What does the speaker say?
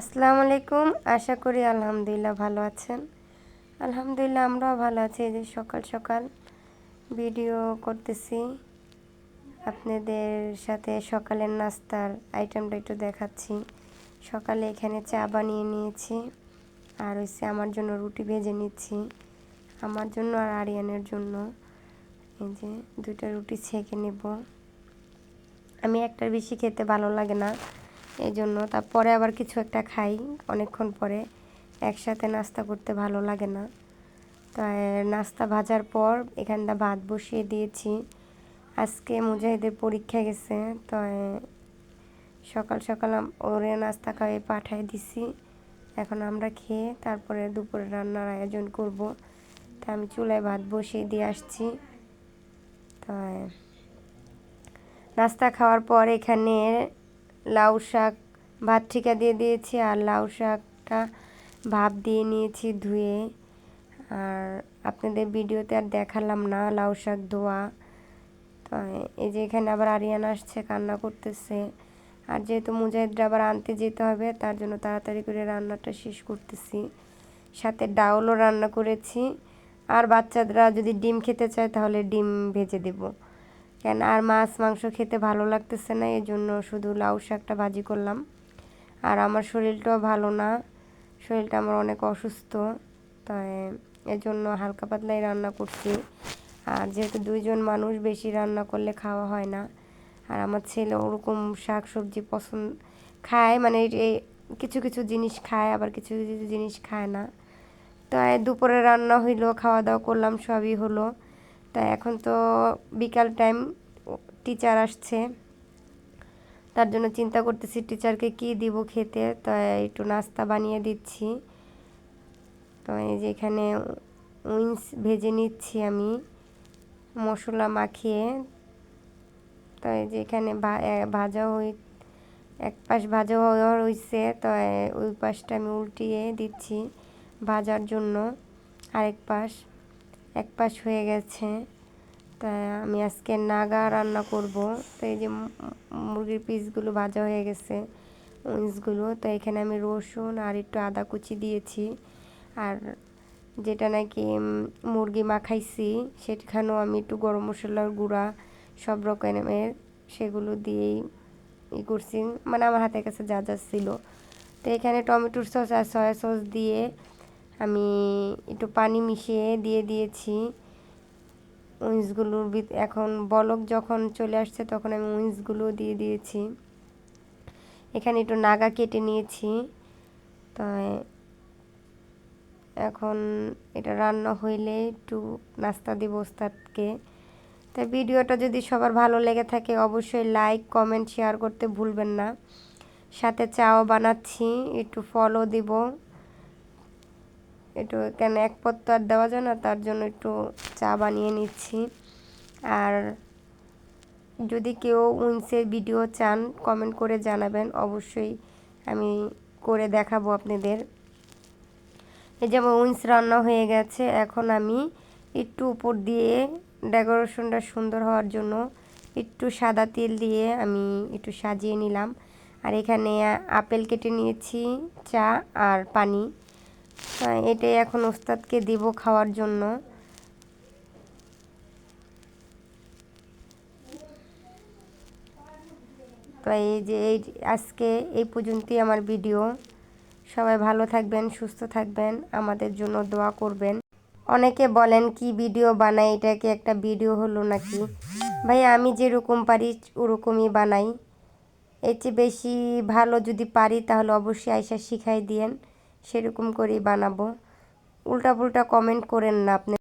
আসসালামু আলাইকুম। আশা করি আলহামদুলিল্লাহ ভালো আছেন। আলহামদুলিল্লাহ আমরাও ভালো আছি। এই যে সকাল সকাল ভিডিও করতেছি। আপনাদের সাথে সকালের নাস্তার আইটেমটা একটু দেখাচ্ছি। সকালে এখানে চা বানিয়ে নিয়েছি। আর হচ্ছে আমার জন্য রুটি ভেজে নিচ্ছি। আমার জন্য আর আরিয়ানের জন্য। এই যে দুইটা রুটি ছেঁকে নেব। আমি একটার বেশি খেতে ভালো লাগে না। এই জন্য তারপরে আবার কিছু একটা খাই অনেকক্ষণ পরে। একসাথে নাস্তা করতে ভালো লাগে না। তাই নাস্তা ভাজার পর এখানটা ভাত বসিয়ে দিয়েছি। আজকে মুজাহিদের পরীক্ষা গেছে, তো সকাল সকাল ওরে নাস্তা খাইয়ে পাঠাই দিছি। এখন আমরা খেয়ে তারপরে দুপুরে রান্নার আয়োজন করব। তা, আমি চুলায় ভাত বসিয়ে দিয়ে আসছি। তাই নাস্তা খাওয়ার পর এখানে লাউ শাক, ভাত ঠিকা দিয়ে দিয়েছি আর লাউ শাকটা ভাপ দিয়ে নিয়েছি ধুয়ে। আর আপনাদের ভিডিওতে আর দেখালাম না লাউ শাক ধোয়া। তো এই যে এখানে আবার আরিয়ান আসছে, কান্না করতেছে। আর যেহেতু মুজাহিদরা আবার আনতে যেতে হবে, তার জন্য তাড়াতাড়ি করে রান্নাটা শেষ করতেছি। সাথে ডাউলও রান্না করেছি। আর বাচ্চারা যদি ডিম খেতে চায়, তাহলে ডিম ভেজে দেবো। কেন আর মাছ, মাংস খেতে ভালো লাগতেছে না এই জন্য শুধু লাউ শাকটা ভাজি করলাম। আর আমার শরীরটাও ভালো না, শরীরটা আমার অনেক অসুস্থ, তাই এর জন্য হালকা পাতলাই রান্না করছি। আর যেহেতু দুইজন মানুষ, বেশি রান্না করলে খাওয়া হয় না। আর আমার ছেলে ওরকম শাক সবজি পছন্দ, খায় মানে এই কিছু কিছু জিনিস খায়, আবার কিছু কিছু জিনিস খায় না। তাই দুপুরে রান্না হইল খাওয়া দাওয়া করলাম, সবই হলো। তা এখন তো বিকাল টাইম টিচার আসছে। তার জন্য চিন্তা করতেছি টিচারকে কি দিব খেতে? তো একটু নাস্তা বানিয়ে দিচ্ছি। তো এই যে এখানে উইন্স ভেজে নিচ্ছি আমি, মশলা মাখিয়ে। তো এই যে এখানে ভাজা হই এক পাশ ভাজা হওয়ার হয়েছে তো ওই পাশটা আমি উল্টিয়ে দিচ্ছি ভাজার জন্য। আরেক পাশ, এক পাশ হয়ে গেছে। তাই আমি আজকে নাগা রান্না করব। তো এই যে মুরগির পিসগুলো ভাজা হয়ে গেছে উইন্সগুলো তো এখানে আমি রসুন আর একটু আদা কুচি দিয়েছি। আর যেটা নাকি মুরগি মাখাইছি, সেখানেও আমি একটু গরম মশলার গুঁড়া, সব রকমের সেগুলো দিয়েই ই করছি। মানে আমার হাতের কাছে যা যা ছিল। তো এখানে টমেটোর সস আর সয়া সস দিয়ে আমি একটু পানি মিশিয়ে দিয়ে দিয়েছি। উইন্সগুলোর এখন বলক যখন চলে আসছে, তখন আমি উইন্সগুলো দিয়ে দিয়েছি। এখানে একটু নাগা কেটে নিয়েছি। তাই এখন এটা রান্না হইলে একটু নাস্তা দিব ওস্তাদকে। তাই ভিডিওটা যদি সবার ভালো লেগে থাকে, অবশ্যই লাইক, কমেন্ট, শেয়ার করতে ভুলবেন না। সাথে চাও বানাচ্ছি, একটু ফলও দিব। একটু কেন এক পত্র আর দেওয়া যায় না, তার জন্য একটু চা বানিয়ে নিচ্ছি। আর যদি কেউ উইন্সের ভিডিও চান কমেন্ট করে জানাবেন, অবশ্যই আমি করে দেখাবো আপনাদের। এই যেমন উইন্স রান্না হয়ে গেছে, এখন আমি একটু উপর দিয়ে ডেকোরেশনটা সুন্দর হওয়ার জন্য একটু সাদা তেল দিয়ে আমি একটু সাজিয়ে নিলাম। আর এখানে আপেল কেটে নিয়েছি, চা আর পানি। এটাই এখন ওস্তাদকে দিব খাওয়ার জন্য। তো এই যে, এই আজকে এই পর্যন্তই আমার ভিডিও। সবাই ভালো থাকবেন, সুস্থ থাকবেন, আমাদের জন্য দোয়া করবেন। অনেকে বলেন, কি ভিডিও বানাই? এটাকে একটা ভিডিও হলো নাকি? ভাই, আমি যেরকম পারি, ওরকমই বানাই। এর চেয়ে বেশি ভালো যদি পারি, তাহলে অবশ্যই আয়সা শিখাই দিয়েন। সেরকম করেই বানাবো। উল্টা পুল্টা কমেন্ট করেন না আপনি।